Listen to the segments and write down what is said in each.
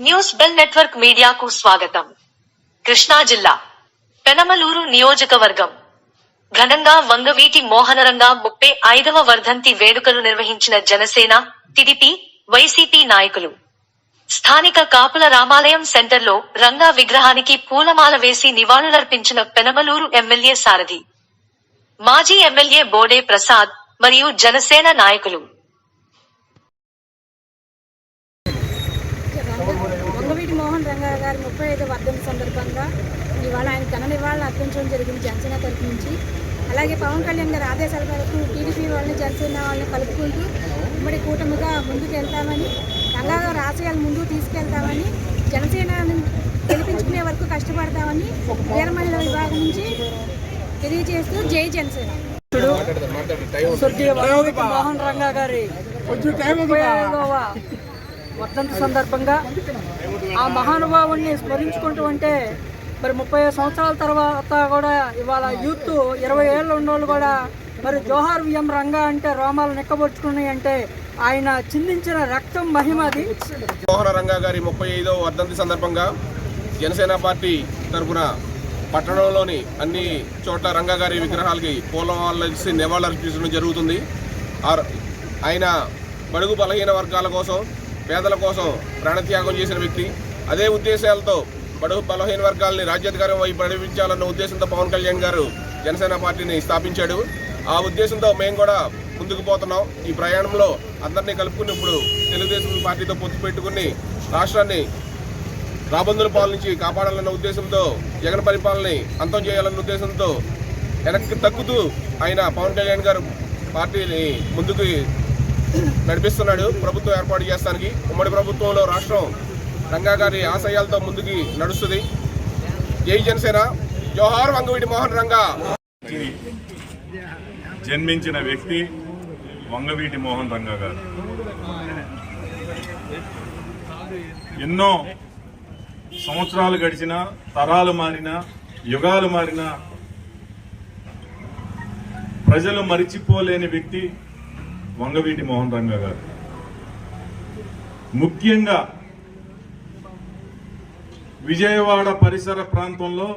News bell network మీడియాకు స్వాగతం. కృష్ణా జిల్లా పెనమలూరు నియోజకవర్గం. ఘనంగా వంగవీటి మోహనరంగా ముప్పై ఐదవ వర్ధంతి వేడుకలు నిర్వహించిన జనసేన టిడిపి వైసీపీ నాయకులు. స్థానిక కాపుల రామాలయం సెంటర్లో రంగా విగ్రహానికి పూలమాల వేసి నివాళులర్పించిన పెనమలూరు ఎమ్మెల్యే సారథి. మాజీ ఎమ్మెల్యే బోడే ప్రసాద్ మరియు జనసేన నాయకులు. వంగవీటి మోహన్ రంగా గారి ముప్పై ఐదు వర్ధంతి సందర్భంగా ఇవాళ ఆయన ఘన నివాళులు అర్పించడం జరిగింది జనసేన తరఫు నుంచి. అలాగే పవన్ కళ్యాణ్ గారి ఆదేశాల మేరకు టీడీపీ వాళ్ళని జనసేన వాళ్ళని కలుపుకుంటూ ఉమ్మడి కూటమిగా ముందుకు వెళ్తామని రంగా గారి ఆశయాలు ముందుకు తీసుకెళ్తామని జనసేన గెలిపించుకునే వరకు కష్టపడతామని వీర మహిళల విభాగం నుంచి తెలియజేస్తూ జై జనసేన. స్వర్గీయ మోహన్ రంగా గారి వర్ధంతి సందర్భంగా ఆ మహానుభావుణ్ణి స్మరించుకుంటూ ఉంటే మరి ముప్పై సంవత్సరాల తర్వాత కూడా ఇవాళ యూత్ ఇరవై ఏళ్ళు ఉన్నోళ్ళు కూడా మరి జోహార్ విఎం రంగా అంటే రోమాలు నిక్కబొచ్చుకున్నాయి అంటే ఆయన చిందించిన రక్తం మహిమ అది. మోహన రంగా గారి ముప్పై ఐదవ వర్ధంతి సందర్భంగా జనసేన పార్టీ తరఫున పట్టణంలోని అన్ని చోట్ల రంగా గారి విగ్రహాలకి పూలమాలసి నివాళులర్పించడం జరుగుతుంది. ఆయన బడుగు బలహీన వర్గాల కోసం పేదల కోసం ప్రాణత్యాగం చేసిన వ్యక్తి. అదే ఉద్దేశాలతో బడుగు బలహీన వర్గాలని రాజ్యాధికారం వైపు నడిపించాలన్న ఉద్దేశంతో పవన్ కళ్యాణ్ గారు జనసేన పార్టీని స్థాపించాడు. ఆ ఉద్దేశంతో మేము కూడా ముందుకు పోతున్నాం. ఈ ప్రయాణంలో అందరినీ కలుపుకుని ఇప్పుడు తెలుగుదేశం పార్టీతో పొత్తు పెట్టుకుని రాష్ట్రాన్ని రాబందుల పాల నుంచి కాపాడాలన్న ఉద్దేశంతో జగన్ పరిపాలనని అంతం చేయాలన్న ఉద్దేశంతో వెనక్కి తగ్గుతూ ఆయన పవన్ కళ్యాణ్ గారు పార్టీని ముందుకు నడిపిస్తున్నాడు. ప్రభుత్వం ఏర్పాటు చేస్తానికి ఉమ్మడి ప్రభుత్వంలో రాష్ట్రం రంగా గారి ఆశయాలతో ముందుకి నడుస్తుంది. జై జనసేన. జోహార్ వంగవీటి మోహన్ రంగా. జన్మించిన వ్యక్తి వంగవీటి మోహన్ రంగా గారు. ఎన్నో సంవత్సరాలు గడిచినా తరాలు మారిన యుగాలు మారిన ప్రజలు మరిచిపోలేని వ్యక్తి వంగవీటి మోహన్ రంగా గారు. ముఖ్యంగా విజయవాడ పరిసర ప్రాంతంలో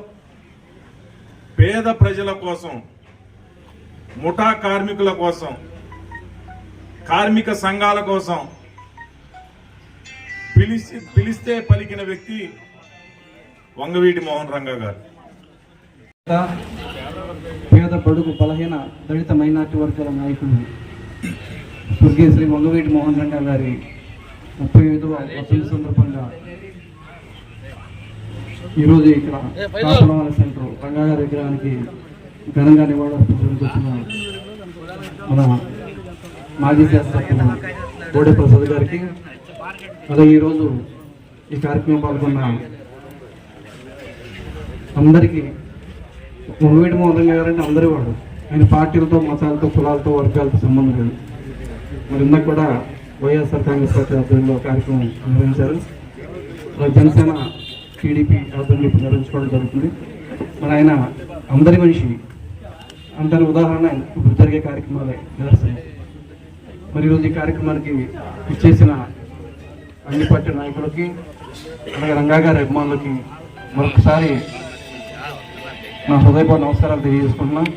పేద ప్రజల కోసం ముఠా కార్మికుల కోసం కార్మిక సంఘాల కోసం పిలిచి పిలిస్తే పలికిన వ్యక్తి వంగవీటి మోహన్ రంగా గారు. పేద బడుగు బలహీన దళిత మైనార్టీ వర్గాల నాయకుడు స్వర్గీయ శ్రీ వంగవీటి మోహన్ రంగా గారి ముప్పై ఐదవ వర్ధంతి సందర్భంగా ఈరోజు ఇక్కడ కాపులవాల సెంటర్ రంగా గారి విగ్రహానికి ఘనంగా నివాళులర్పించడానికి వచ్చిన మన మాజీ శాస్త్రజ్ఞ బోడే ప్రసాద్ గారికి అలాగే ఈరోజు ఈ కార్యక్రమం పాల్గొన్న అందరికీ మొగవీటి మోహన్ గారు అంటే అందరి వాడు ఆయన పార్టీలతో మతాలతో కులాలతో వర్గాలతో సంబంధం లేదు. మరి ఇందాక కూడా వైఎస్ఆర్ కాంగ్రెస్ పార్టీ ఆధ్వర్యంలో కార్యక్రమం నిర్వహించారు. జనసేన టీడీపీ ఆధ్వర్యంలో ఇప్పుడు నిర్వహించుకోవడం జరుగుతుంది. మరి ఆయన అందరి మనిషి అందరి ఉదాహరణ ఇప్పుడు జరిగే కార్యక్రమాలే నిదర్శనం. మరి ఈరోజు ఈ కార్యక్రమానికి ఇచ్చేసిన అన్ని పార్టీ నాయకులకి అలాగే రంగా గారి అభిమానులకి మరొకసారి నా హృదయపూర్వ నమస్కారాలు తెలియజేసుకుంటున్నాను.